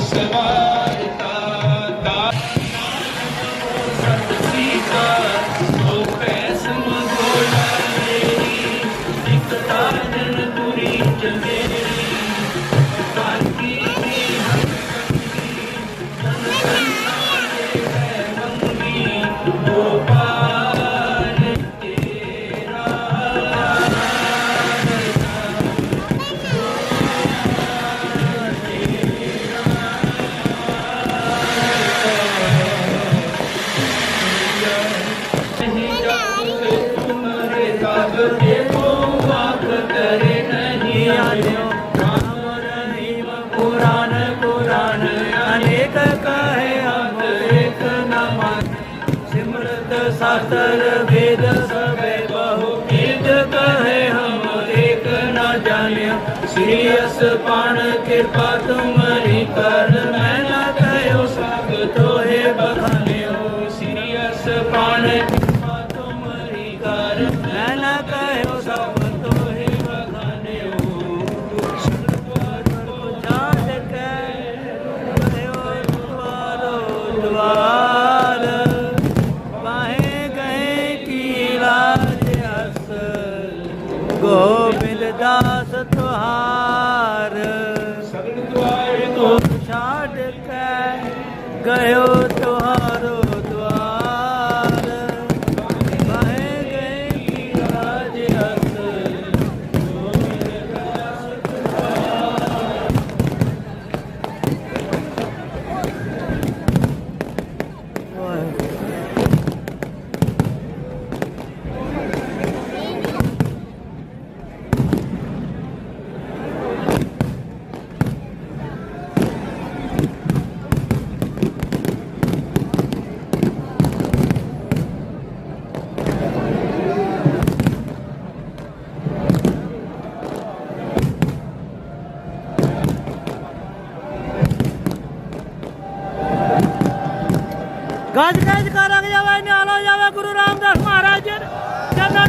semana. शास्त्र वेद सबे बहु किद कहे हम एक न जाने श्री अस पाण कृपा तुम्हारी कर मैं न कहो सब तो हे बखाने हो श्री अस पाण कृपा तुम्हारी कर मैं न कहो सब तो हे बखाने हो सुन द्वार को जात के द्वारो द्वार ਦਾਸ ਤੁਹਾਰ ਸਗਲ ਦੁਆਰੇ ਕੋ ਛਾੜ ਕੇ ਗਇਓ ਤੁਹਾਰੋ गज गज करक जावे न्यालो जावे गुरु रामदास महाराज जब ना